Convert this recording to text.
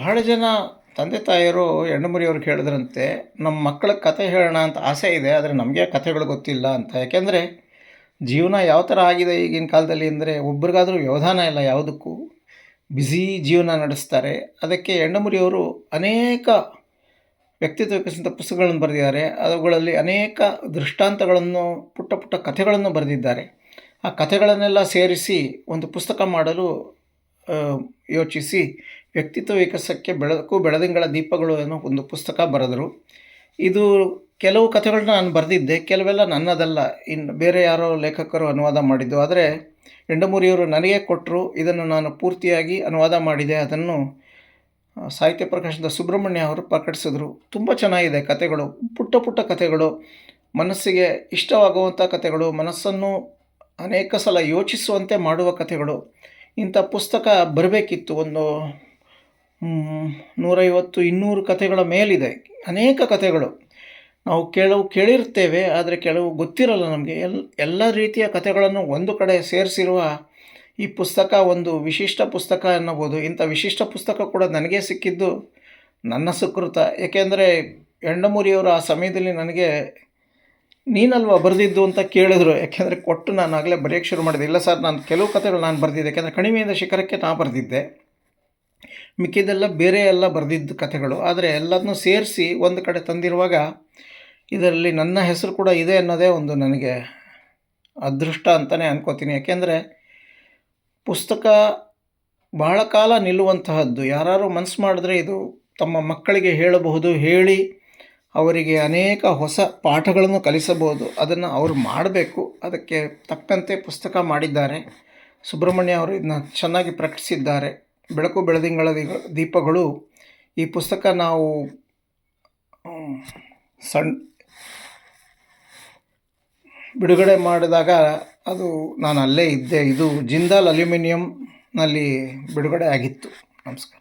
ಬಹಳ ಜನ ತಂದೆ ತಾಯಿಯರು ಹೆಣ್ಣುಮರಿಯವ್ರಿಗೆ ಹೇಳಿದ್ರಂತೆ ನಮ್ಮ ಮಕ್ಕಳಿಗೆ ಕತೆ ಹೇಳೋಣ ಅಂತ ಆಸೆ ಇದೆ, ಆದರೆ ನಮಗೆ ಕಥೆಗಳು ಗೊತ್ತಿಲ್ಲ ಅಂತ. ಯಾಕೆಂದರೆ ಜೀವನ ಯಾವ ಥರ ಆಗಿದೆ ಈಗಿನ ಕಾಲದಲ್ಲಿ ಅಂದರೆ ಒಬ್ರಿಗಾದರೂ ವ್ಯವಧಾನ ಇಲ್ಲ ಯಾವುದಕ್ಕೂ. ಬ್ಯುಸಿ ಜೀವನ ನಡೆಸ್ತಾರೆ. ಅದಕ್ಕೆ ಹೆಣ್ಣುಮರಿಯವರು ಅನೇಕ ವ್ಯಕ್ತಿತ್ವ ವಿಕಸಿತ ಪುಸ್ತಕಗಳನ್ನು ಬರೆದಿದ್ದಾರೆ. ಅವುಗಳಲ್ಲಿ ಅನೇಕ ದೃಷ್ಟಾಂತಗಳನ್ನು, ಪುಟ್ಟ ಪುಟ್ಟ ಕಥೆಗಳನ್ನು ಬರೆದಿದ್ದಾರೆ. ಆ ಕಥೆಗಳನ್ನೆಲ್ಲ ಸೇರಿಸಿ ಒಂದು ಪುಸ್ತಕ ಮಾಡಲು ಯೋಚಿಸಿ ವ್ಯಕ್ತಿತ್ವ ವಿಕಾಸಕ್ಕೆ ಬೆಳಕು, ಬೆಳದಿಂಗಳ ದೀಪಗಳು ಅನ್ನೋ ಒಂದು ಪುಸ್ತಕ ಬರೆದರು. ಇದು ಕೆಲವು ಕಥೆಗಳನ್ನ ನಾನು ಬರೆದಿದ್ದೆ. ಕೆಲವೆಲ್ಲ ನನ್ನದಲ್ಲ. ಇನ್ನು ಬೇರೆ ಯಾರೋ ಲೇಖಕರು ಅನುವಾದ ಮಾಡಿದ್ದು. ಆದರೆ ಎಂಡಮೂರಿಯವರು ನನಗೆ ಕೊಟ್ಟರು ಇದನ್ನು ನಾನು ಪೂರ್ತಿಯಾಗಿ ಅನುವಾದ ಮಾಡಿದೆ. ಅದನ್ನು ಸಾಹಿತ್ಯ ಪ್ರಕಾಶದ ಸುಬ್ರಹ್ಮಣ್ಯ ಅವರು ಪ್ರಕಟಿಸಿದ್ರು. ತುಂಬ ಚೆನ್ನಾಗಿದೆ ಕಥೆಗಳು. ಪುಟ್ಟ ಪುಟ್ಟ ಕಥೆಗಳು. ಮನಸ್ಸಿಗೆ ಇಷ್ಟವಾಗುವಂಥ ಕಥೆಗಳು. ಮನಸ್ಸನ್ನು ಅನೇಕ ಸಲ ಯೋಚಿಸುವಂತೆ ಮಾಡುವ ಕಥೆಗಳು. ಇಂಥ ಪುಸ್ತಕ ಬರಬೇಕಿತ್ತು. ಒಂದು ನೂರೈವತ್ತು, ಇನ್ನೂರು ಕಥೆಗಳ ಮೇಲಿದೆ. ಅನೇಕ ಕಥೆಗಳು. ನಾವು ಕೆಲವು ಕೇಳಿರ್ತೇವೆ, ಆದರೆ ಕೆಲವು ಗೊತ್ತಿರಲ್ಲ ನಮಗೆ. ಎಲ್, ಎಲ್ಲ ರೀತಿಯ ಕಥೆಗಳನ್ನು ಒಂದು ಕಡೆ ಸೇರಿಸಿರುವ ಈ ಪುಸ್ತಕ ಒಂದು ವಿಶಿಷ್ಟ ಪುಸ್ತಕ ಎನ್ನಬೋದು ಇಂಥ ವಿಶಿಷ್ಟ ಪುಸ್ತಕ ಕೂಡ ನನಗೆ ಸಿಕ್ಕಿದ್ದು ನನ್ನ ಸುಕೃತ. ಏಕೆಂದರೆ ಎಂಡಮೂರಿಯವರು ಆ ಸಮಯದಲ್ಲಿ ನನಗೆ ನೀನಲ್ವಾ ಬರೆದಿದ್ದು ಅಂತ ಕೇಳಿದರು. ಯಾಕೆಂದರೆ ಕೊಟ್ಟು ನಾನು ಆಗಲೇ ಬರೆಯೋಕ್ಕೆ ಶುರು ಮಾಡಿದೆ. ಇಲ್ಲ ಸರ್, ನಾನು ಕೆಲವು ಕಥೆಗಳು ನಾನು ಬರೆದಿದ್ದೆ. ಯಾಕೆಂದರೆ ಕಣಿವೆಯಿಂದ ಶಿಖರಕ್ಕೆ ನಾನು ಬರೆದಿದ್ದೆ. ಮಿಕ್ಕಿದೆಲ್ಲ ಬೇರೆ ಎಲ್ಲ ಬರೆದಿದ್ದು ಕಥೆಗಳು. ಆದರೆ ಎಲ್ಲದನ್ನೂ ಸೇರಿಸಿ ಒಂದು ಕಡೆ ತಂದಿರುವಾಗ ಇದರಲ್ಲಿ ನನ್ನ ಹೆಸರು ಕೂಡ ಇದೆ ಅನ್ನೋದೇ ಒಂದು ನನಗೆ ಅದೃಷ್ಟ ಅಂತಲೇ ಅನ್ಕೋತೀನಿ. ಯಾಕೆಂದರೆ ಪುಸ್ತಕ ಬಹಳ ಕಾಲ ನಿಲ್ಲುವಂತಹದ್ದು. ಯಾರು ಮನಸ್ಸು ಮಾಡಿದ್ರೆ ಇದು ತಮ್ಮ ಮಕ್ಕಳಿಗೆ ಹೇಳಬಹುದು, ಹೇಳಿ ಅವರಿಗೆ ಅನೇಕ ಹೊಸ ಪಾಠಗಳನ್ನು ಕಲಿಸಬಹುದು. ಅದನ್ನು ಅವರು ಮಾಡಬೇಕು. ಅದಕ್ಕೆ ತಕ್ಕಂತೆ ಪುಸ್ತಕ ಮಾಡಿದ್ದಾರೆ. ಸುಬ್ರಹ್ಮಣ್ಯ ಅವರು ಇದನ್ನ ಚೆನ್ನಾಗಿ ಪ್ರಕಟಿಸಿದ್ದಾರೆ. ಬೆಳಕು ಬೆಳದಿಂಗಳ ದೀಪ- ದೀಪಗಳು. ಈ ಪುಸ್ತಕ ನಾವು ಸಣ್ ಸಣ್ಣ ಬಿಡುಗಡೆ ಮಾಡಿದಾಗ ಅದು ನಾನು ಅಲ್ಲೇ ಇದ್ದೆ. ಇದು ಜಿಂದಾಲ್ ಅಲ್ಯೂಮಿನಿಯಂನಲ್ಲಿ ಬಿಡುಗಡೆ ಆಗಿತ್ತು. ನಮಸ್ಕಾರ.